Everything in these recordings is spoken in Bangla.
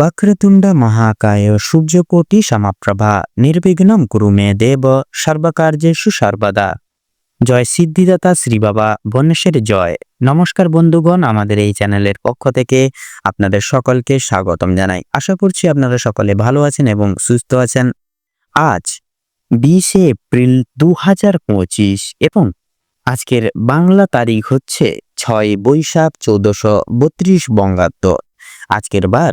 বক্রতুণ্ড মহাকায় সূর্যকোটি সমাপ্রভা নির্বিঘ্নম কুরু মে দেব সর্বকার্যেষু সর্বদা জয় সিদ্ধিদাতা শ্রী বাবা জয়। নমস্কার বন্ধুগণ, আমাদের এই চ্যানেলের পক্ষ থেকে আপনাদের সকলকে স্বাগতম জানাই। আশা করছি আপনারা সকলে ভালো আছেন এবং সুস্থ আছেন। আজ বিশে এপ্রিল দু হাজার পঁচিশ এবং আজকের বাংলা তারিখ হচ্ছে ছয় বৈশাখ চৌদ্দশো বত্রিশ বঙ্গাব্দ। আজকের বার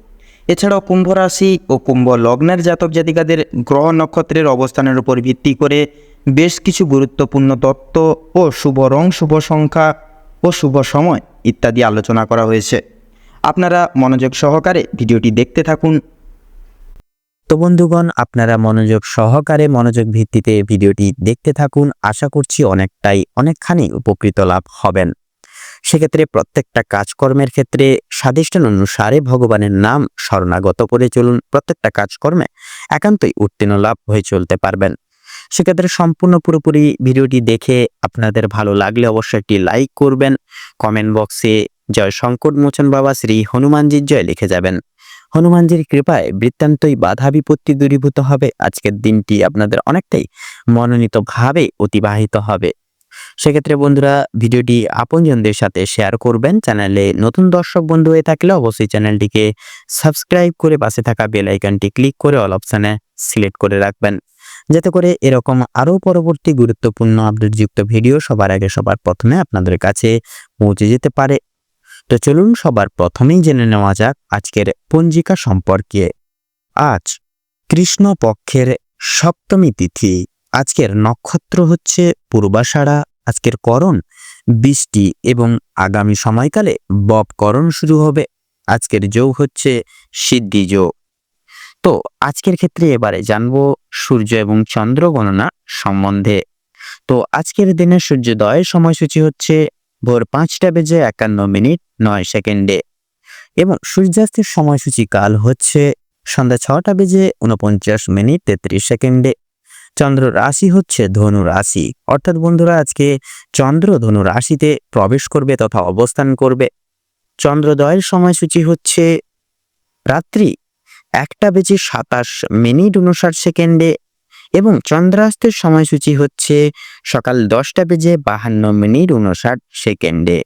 এছাড়াও কুম্ভ রাশি ও কুম্ভ লগ্নের জাতক জাতিকাদের গ্রহ নক্ষত্রের অবস্থানের উপর ভিত্তি করে বেশ কিছু গুরুত্বপূর্ণ তত্ত্ব ও শুভ রং, শুভ সংখ্যা ও শুভ সময় ইত্যাদি আলোচনা করা হয়েছে। আপনারা মনোযোগ সহকারে ভিডিওটি দেখতে থাকুন। তো বন্ধুগণ, আপনারা মনোযোগ সহকারে মনোযোগ ভিত্তিতে ভিডিওটি দেখতে থাকুন। আশা করছি অনেকটাই, অনেকখানি উপকৃত লাভ হবেন। সেক্ষেত্রে প্রত্যেকটা কাজকর্মের ক্ষেত্রে স্বাদিষ্টান অনুসারে ভগবানের নাম শরণাগত করে চলুন। প্রত্যেকটা কাজকর্মে একান্তই উত্তীর্ণ লাভ হয়ে চলতে পারবেন। সেক্ষেত্রে সম্পূর্ণ পুরোপুরি ভিডিওটি দেখে আপনাদের ভালো লাগলে অবশ্যই একটি লাইক করবেন। কমেন্ট বক্সে জয় সংকট মোচন বাবা শ্রী হনুমানজির জয় লিখে যাবেন। হনুমানজির কৃপায় বৃত্তান্তই বাধা বিপত্তি দূরীভূত হবে। আজকের দিনটি আপনাদের অনেকটাই মনোনীতভাবে অতিবাহিত হবে। সেক্ষেত্রে বন্ধুরা ভিডিওটি আপনজনদের সাথে শেয়ার করবেন। চ্যানেলে নতুন দর্শক বন্ধু হয়ে থাকলে অবশ্যই চ্যানেলটিকে সাবস্ক্রাইব করে পাশে থাকা বেল আইকনটি ক্লিক করে অল অপশানে সিলেক্ট করে রাখবেন। যাতে করে এরকম আরও পরবর্তী গুরুত্বপূর্ণ আপডেটযুক্ত ভিডিও সবার আগে সবার প্রথমে আপনাদের কাছে পৌঁছে যেতে পারে। তো চলুন সবার প্রথমেই জেনে নেওয়া যাক আজকের পঞ্জিকা সম্পর্কে। আজ কৃষ্ণপক্ষের সপ্তমী তিথি। আজকের নক্ষত্র হচ্ছে পূর্বাষাঢ়া। আজকের করণ, বৃষ্টি এবং আগামী সময়কালে বব করণ শুরু হবে। আজকের যোগ হচ্ছে সিদ্ধি যোগ। তো আজকের ক্ষেত্রে এবারে জানব সূর্য এবং চন্দ্র গণনা সম্বন্ধে। তো আজকের দিনে সূর্যোদয়ের সময়সূচি হচ্ছে ভোর পাঁচটা বেজে একান্ন মিনিট নয় সেকেন্ডে এবং সূর্যাস্তের সময়সূচি কাল হচ্ছে সন্ধ্যা ছটা বেজে উনপঞ্চাশ মিনিট তেত্রিশ সেকেন্ডে। চন্দ্র রাশি হচ্ছে ধনু রাশি। অর্থাৎ বন্ধুরা, আজকে চন্দ্র ধনু রাশিতে প্রবেশ করবে তথা অবস্থান করবে। চন্দ্রোদয়ের সময়সূচি হচ্ছে রাত্রি একটা বেজে সাতাশ মিনিট উনষাট সেকেন্ডে এবং চন্দ্রাস্তের সময়সূচি হচ্ছে সকাল দশটা বেজে বাহান্ন মিনিট উনষাট সেকেন্ডে।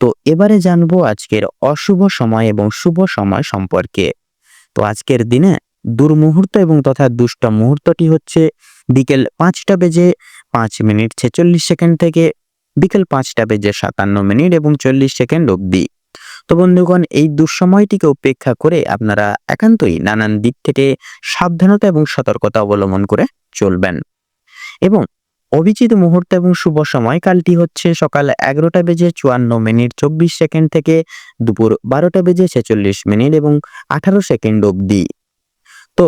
তো এবারে জানব আজকের অশুভ সময় এবং শুভ সময় সম্পর্কে। তো আজকের দিনে দুর্মুহূর্ত এবং তথা দুষ্ট মুহূর্তটি হচ্ছে বিকেল পাঁচটা বেজে পাঁচ মিনিট ছেচল্লিশ সেকেন্ড থেকে বিকেল পাঁচটা বেজে সাতান্ন মিনিট এবং চল্লিশ সেকেন্ড অবধি। তো বন্ধুগণ, এই দুঃসময়টিকে উপেক্ষা করে আপনারা একান্তই নানান দিক থেকে সাবধানতা এবং সতর্কতা অবলম্বন করে চলবেন। এবং অভিজিৎ মুহূর্ত এবং শুভ সময়কালটি হচ্ছে সকাল এগারোটা বেজে চুয়ান্ন মিনিট চব্বিশ সেকেন্ড থেকে দুপুর বারোটা বেজে ছেচল্লিশ মিনিট এবং আঠারো সেকেন্ড অবধি। তো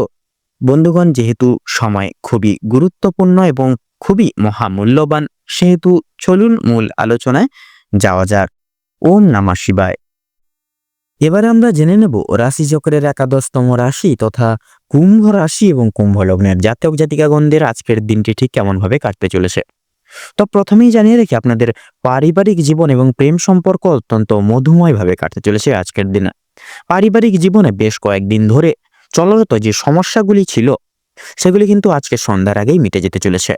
বন্ধুগণ, যেহেতু সময় খুবই গুরুত্বপূর্ণ এবং খুবই মহামূল্যবান, সেহেতু চলুন মূল আলোচনায় যাওয়া যাক। ওম নমঃ শিবায়। এবারে আমরা জেনে নেব রাশি চক্রের একাদশতম রাশি তথা কুম্ভ রাশি এবং কুম্ভ লগ্নের জাতক জাতিকাগণদের আজকের দিনটি ঠিক কেমনভাবে কাটতে চলেছে। তো প্রথমেই জানিয়ে রেখে, আপনাদের পারিবারিক জীবন এবং প্রেম সম্পর্ক অত্যন্ত মধুময়ভাবে কাটতে চলেছে আজকের দিনে। পারিবারিক জীবনে বেশ কয়েকদিন ধরে চলরত যে সমস্যাগুলি ছিল, সেগুলি কিন্তু আজকে সন্ধ্যার আগেই মিটে যেতে চলেছে।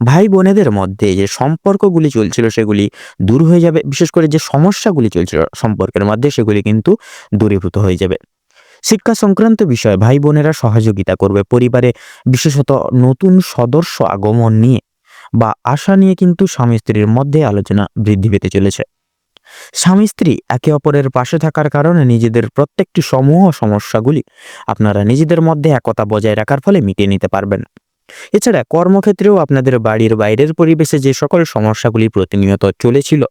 ভাই বোনেদের মধ্যে যে সম্পর্কগুলি চলছিল, সেগুলি দূর হয়ে যাবে। বিশেষ করে যে সমস্যাগুলি চলছিল সম্পর্কের মধ্যে, সেগুলি কিন্তু দূরীভূত হয়ে যাবে। শিক্ষা সংক্রান্ত বিষয়ে ভাই বোনেরা সহযোগিতা করবে। পরিবারে বিশেষত নতুন সদস্য আগমন নিয়ে বা আশা নিয়ে কিন্তু স্বামী স্ত্রীর মধ্যে আলোচনা বৃদ্ধি পেতে চলেছে। স্বামী স্ত্রী একে অপরের পাশে থাকার কারণে নিজেদের প্রত্যেকটি সমূহ সমস্যাগুলি আপনারা নিজেদের মধ্যে একতা বজায় রাখার ফলে মিটিয়ে নিতে পারবেন। এছাড়া কর্মক্ষেত্রেও আপনাদের বাড়ির বাইরের পরিবেশে যে সকল সমস্যাগুলি প্রতিনিয়ত চলেছিল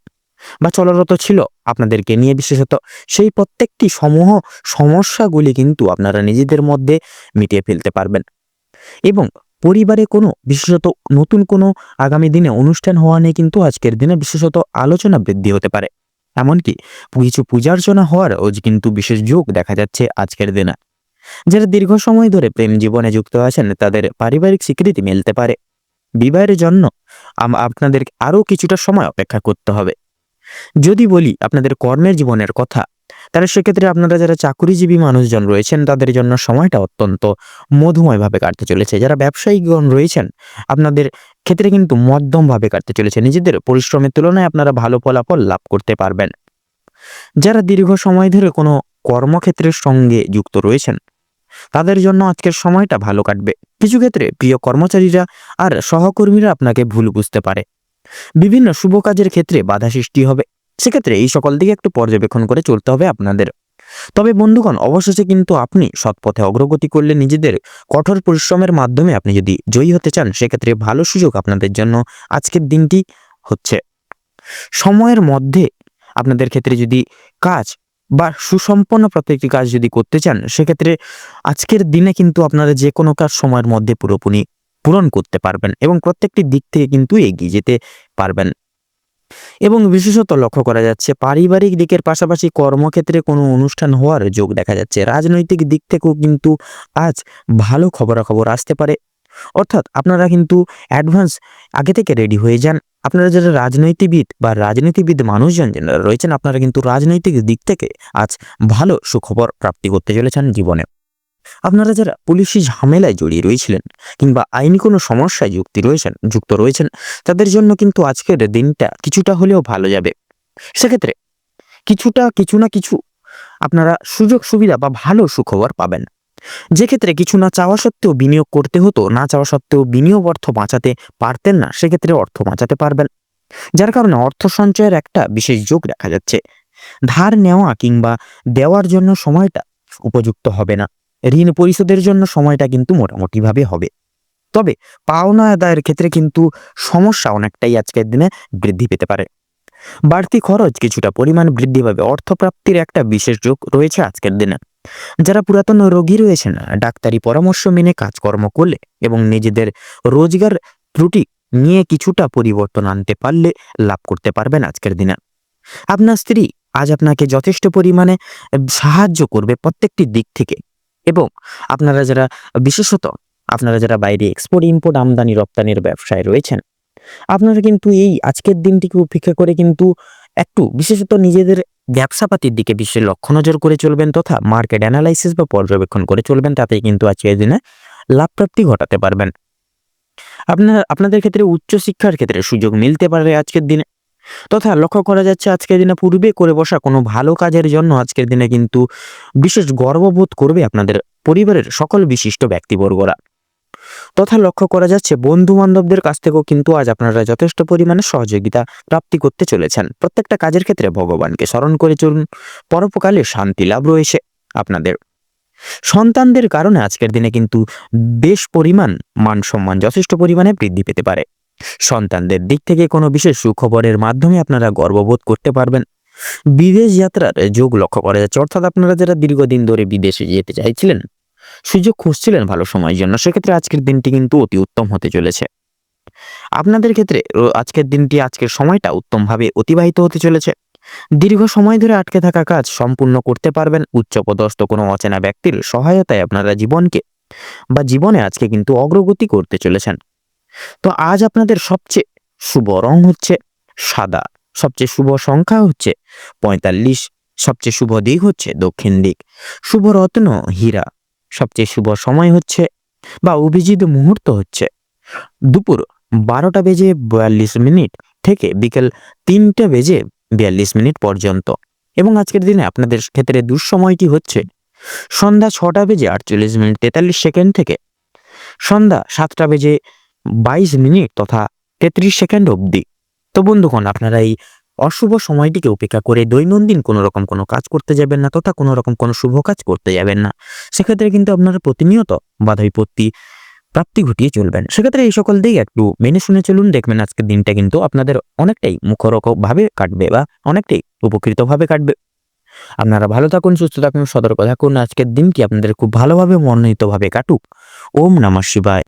বা চলরত ছিল আপনাদেরকে নিয়ে বিশেষত সেই প্রত্যেকটি সমূহ সমস্যাগুলি কিন্তু আপনারা নিজেদের মধ্যে মিটিয়ে ফেলতে পারবেন। এবং পরিবারে কোনো বিশেষত নতুন কোনো আগামী দিনে অনুষ্ঠান হওয়া নিয়ে কিন্তু আজকের দিনে বিশেষত আলোচনা বৃদ্ধি হতে পারে। এমনকি কিছু পূজার্চনা হওয়ার ও কিন্তু বিশেষ যোগ দেখা যাচ্ছে আজকের দিনে। যারা দীর্ঘ সময় ধরে প্রেম জীবনে যুক্ত আছেন, তাদের পারিবারিক স্বীকৃতি মিলতে পারে। বিবাহের জন্য আপনাদের আরও কিছুটা সময় অপেক্ষা করতে হবে। যদি বলি আপনাদের কর্মের জীবনের কথা, তাহলে সেক্ষেত্রে আপনারা যারা চাকুরিজীবী মানুষজন রয়েছেন, তাদের জন্য সময়টা অত্যন্ত মধুময়ভাবে কাটতে চলেছে। যারা ব্যবসায়িকগণ রয়েছেন, আপনাদের ক্ষেত্রে কিন্তু মধ্যমভাবে কাটতে চলেছে। নিজেদের পরিশ্রমের তুলনায় আপনারা ভালো ফলাফল লাভ করতে পারবেন। যারা দীর্ঘ সময় ধরে কোনো কর্মক্ষেত্রের সঙ্গে যুক্ত রয়েছেন, তাদের জন্য আজকের সময়টা ভালো কাটবে। কিছু ক্ষেত্রে প্রিয় কর্মচারীরা আর সহকর্মীরা আপনাকে ভুল বুঝতে পারে। বিভিন্ন শুভ কাজের ক্ষেত্রে বাধা সৃষ্টি হবে। সেক্ষেত্রে এই সকল দিকে একটু পর্যবেক্ষণ করে চলতে হবে আপনাদের। তবে বন্ধুগণ, অবশেষে কিন্তু আপনি সৎপথে অগ্রগতি করলে নিজেদের কঠোর পরিশ্রমের মাধ্যমে আপনি যদি জয়ী হতে চান, সেক্ষেত্রে ভালো সুযোগ আপনাদের জন্য আজকের দিনটি হচ্ছে। সময়ের মধ্যে আপনাদের ক্ষেত্রে যদি কাজ বা সুসম্পন্ন প্রত্যেকটি কাজ যদি করতে চান, সেক্ষেত্রে আজকের দিনে কিন্তু আপনারা যে কোনো কাজ সময়ের মধ্যে পুরোপুরি পূরণ করতে পারবেন এবং প্রত্যেকটি দিক থেকে কিন্তু এগিয়ে যেতে পারবেন। এবং বিশেষত লক্ষ্য করা যাচ্ছে পারিবারিক দিকের পাশাপাশি কর্মক্ষেত্রে কোনো অনুষ্ঠান হওয়ার যোগ দেখা যাচ্ছে। রাজনৈতিক দিক থেকেও কিন্তু আজ ভালো খবরাখবর আসতে পারে। অর্থাৎ আপনারা কিন্তু অ্যাডভান্স আগে থেকে রেডি হয়ে যান। আপনারা যারা রাজনীতিবিদ বা রাজনীতিবিদ মানুষজন যারা রয়েছেন, আপনারা কিন্তু রাজনৈতিক দিক থেকে আজ ভালো সুখবর প্রাপ্তি করতে চলেছেন জীবনে। আপনারা যারা পুলিশি ঝামেলায় জড়িয়ে রয়েছিলেন কিংবা আইনি কোনো সমস্যায় যুক্তি রয়েছেন, যুক্ত রয়েছেন, তাদের জন্য কিন্তু আজকের দিনটা কিছুটা হলেও ভালো যাবে। সেক্ষেত্রে কিছুটা কিছু না কিছু আপনারা সুযোগ সুবিধা বা ভালো সুখবর পাবেন। যে ক্ষেত্রে কিছু না চাওয়া সত্ত্বেও বিনিয়োগ করতে হতো, না চাওয়া সত্ত্বেও বিনিয়োগ অর্থ বাঁচাতে পারতেন না, সেক্ষেত্রে অর্থ বাঁচাতে পারবেন। যার কারণে অর্থ সঞ্চয়ের একটা বিশেষ যোগ দেখা যাচ্ছে। ধার নেওয়া কিংবা দেওয়ার জন্য সময়টা উপযুক্ত হবে না। ঋণ পরিশোধের জন্য সময়টা কিন্তু মোটামুটিভাবে হবে। তবে পাওনা আদায়ের ক্ষেত্রে কিন্তু সমস্যা অনেকটাই আজকের দিনে বৃদ্ধি পেতে পারে। বাড়তি খরচ কিছুটা পরিমাণ বৃদ্ধি পাবে। অর্থপ্রাপ্তির একটা বিশেষ যোগ রয়েছে আজকের দিনে। যারা পুরাতন রোগী রয়েছেন, ডাক্তারি পরামর্শ মেনে কাজকর্ম করলে এবং নিজেদের রোজগার ত্রুটি নিয়ে কিছুটা পরিবর্তন আনতে পারলে লাভ করতে পারবেন আজকের দিনে। আপনার স্ত্রী আজ আপনাকে যথেষ্ট পরিমাণে সাহায্য করবে প্রত্যেকটি দিক থেকে। এবং আপনারা যারা বিশেষত আপনারা যারা বাইরে এক্সপোর্ট ইম্পোর্ট আমদানি, রপ্তানির ব্যবসায় রয়েছেন, আপনারা কিন্তু এই আজকের দিনটিকে উপেক্ষা করে কিন্তু একটু বিশেষত নিজেদের ব্যবসাপাতির দিকে বিশেষ লক্ষ্য নজর করে চলবেন তথা মার্কেট অ্যানালাইসিস বা পর্যবেক্ষণ করে চলবেন তাতে কিন্তু আজকের দিনে লাভপ্রাপ্তি ঘটাতে পারবেন। আপনার, আপনাদের ক্ষেত্রে উচ্চশিক্ষার ক্ষেত্রে সুযোগ মিলতে পারে আজকের দিনে। তথা লক্ষ্য করা যাচ্ছে আজকের দিনে পূর্বে করে বসা কোনো ভালো কাজের জন্য আজকের দিনে কিন্তু বিশেষ গর্ববোধ করবে আপনাদের পরিবারের সকল বিশিষ্ট ব্যক্তিবর্গরা। তথা লক্ষ্য করা যাচ্ছে বন্ধু বান্ধবদের কাছ থেকেও কিন্তু আজ আপনারা যথেষ্ট পরিমাণে সহযোগিতা প্রাপ্তি করতে চলেছেন। প্রত্যেকটা কাজের ক্ষেত্রে ভগবানকে স্মরণ করে চলুন, পরোপকালে শান্তি লাভ রয়েছে আপনাদের। সন্তানদের কারণে আজকের দিনে কিন্তু বেশ পরিমাণ মান সম্মান যথেষ্ট পরিমাণে বৃদ্ধি পেতে পারে। সন্তানদের দিক থেকে কোনো বিশেষ সুখবরের মাধ্যমে আপনারা গর্ববোধ করতে পারবেন। বিদেশ যাত্রার যোগ লক্ষ্য করা যাচ্ছে, অর্থাৎ আপনারা যারা দীর্ঘদিন ধরে বিদেশে যেতে চাইছিলেন, সুযোগ খুঁজছিলেন ভালো সময়ের জন্য, সেক্ষেত্রে আজকের দিনটি কিন্তু অতি উত্তম হতে চলেছে। আপনাদের ক্ষেত্রে আজকের দিনটি, আজকের সময়টা উত্তমভাবে অতিবাহিত হতে চলেছে। দীর্ঘ সময় ধরে আটকে থাকা কাজ সম্পূর্ণ করতে পারবেন, উচ্চপদস্থ কোনো অচেনা ব্যক্তির সহায়তায় আপনারা জীবনকে বা জীবনে আজকে কিন্তু অগ্রগতি করতে চলেছেন। তো আজ আপনাদের সবচেয়ে শুভ রং হচ্ছে সাদা। সবচেয়ে শুভ সংখ্যা হচ্ছে পঁয়তাল্লিশ। সবচেয়ে শুভ দিক হচ্ছে দক্ষিণ দিক। শুভ রত্ন, হীরা। সবচেয়ে শুভ সময় হচ্ছে বা অভিজিৎ মুহূর্ত হচ্ছে দুপুর বারোটা বেজে বয়াল্লিশ মিনিট থেকে বিকেল তিনটা বেজে বিয়াল্লিশ মিনিট পর্যন্ত। এবং আজকের দিনে আপনাদের ক্ষেত্রে দুঃসময়টি হচ্ছে সন্ধ্যা ছটা বেজে আটচল্লিশ মিনিট তেতাল্লিশ সেকেন্ড থেকে সন্ধ্যা সাতটা বেজে বাইশ মিনিট তথা তেত্রিশ সেকেন্ড অবধি। তো বন্ধুগণ, আপনারা এই অশুভ সময়টিকে উপেক্ষা করে দৈনন্দিন কোনো রকম কোনো কাজ করতে যাবেন না তথা কোনো রকম কোনো শুভ কাজ করতে যাবেন না। সেক্ষেত্রে কিন্তু আপনারা প্রতিনিয়ত বাধা বিপত্তি প্রাপ্তি ঘটিয়ে চলবেন। সেক্ষেত্রে এই সকল দিক একটু মেনে শুনে চলুন, দেখবেন আজকের দিনটা কিন্তু আপনাদের অনেকটাই মুখরোচক ভাবে কাটবে বা অনেকটাই উপকৃতভাবে কাটবে। আপনারা ভালো থাকুন, সুস্থ থাকুন, সতর্ক থাকুন। আজকের দিনটি আপনাদের খুব ভালোভাবে মনোনীতভাবে কাটুক। ওম নমঃ শিবায়।